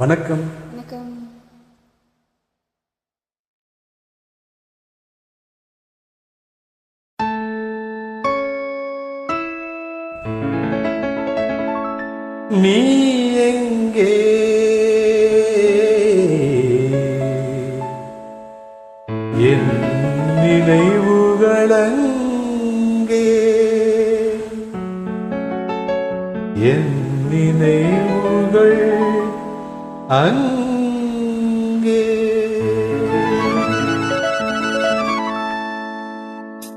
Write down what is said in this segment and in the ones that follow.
வணக்கம். வணக்கம். நீ எங்கே? என் நினைவுகளங்கே. என் நினைவுகள் அங்கே.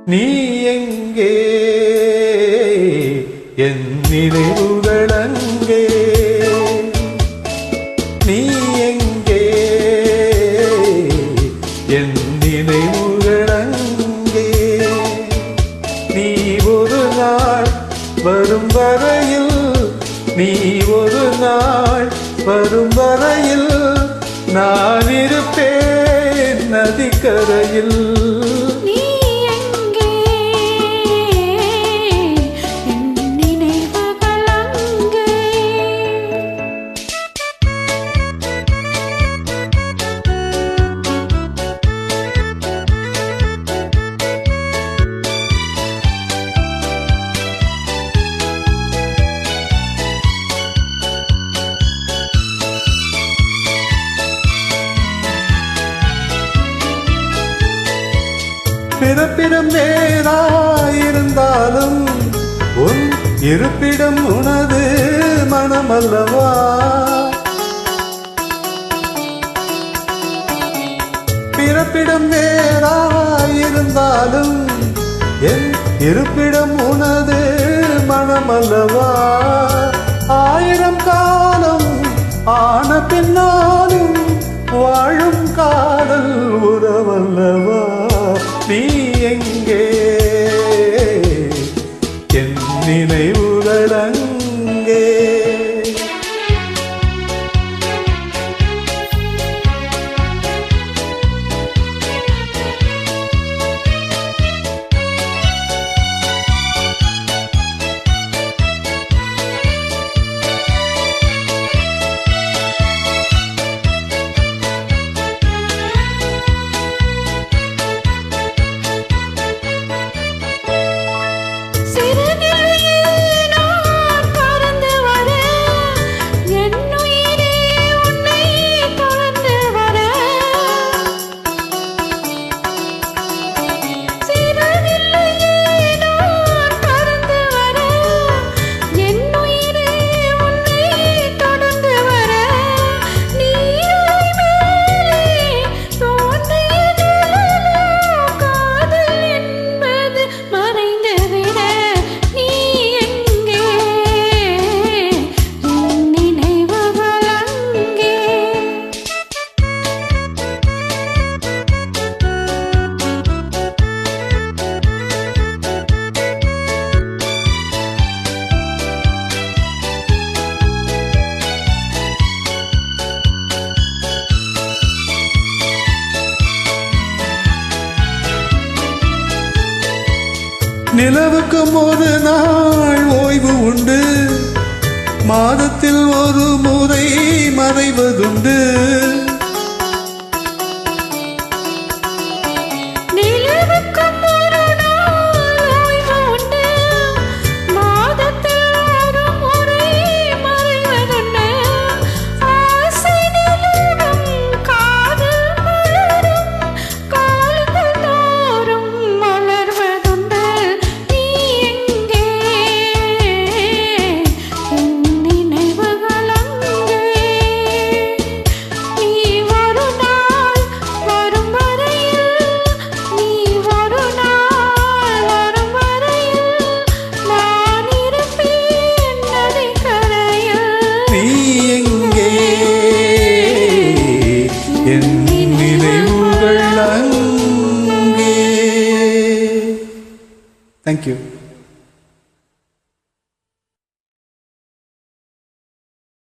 நீ எங்கே? என் நினைவுகள் அங்கே. நீ எங்கே? என் நினைவுகள் அங்கே. நீ ஒரு நாள் வரும் வரையில் நீ ஒரு நாள் வரும் வரையில் நான் இருப்பேன் நதிக்கரையில். பிறப்பிடம் வேறாயிருந்தாலும் உன் இருப்பிடம் உனது மனமல்லவா? பிறப்பிடம் வேறாயிருந்தாலும் என் இருப்பிடம் உனது மனமல்லவா? நிலவுக்கும் ஒரு நாள் ஓய்வு உண்டு. மாதத்தில் ஒரு முறை மறைவதுண்டு. நினைவுகள் அங்கே தேங்க்யூ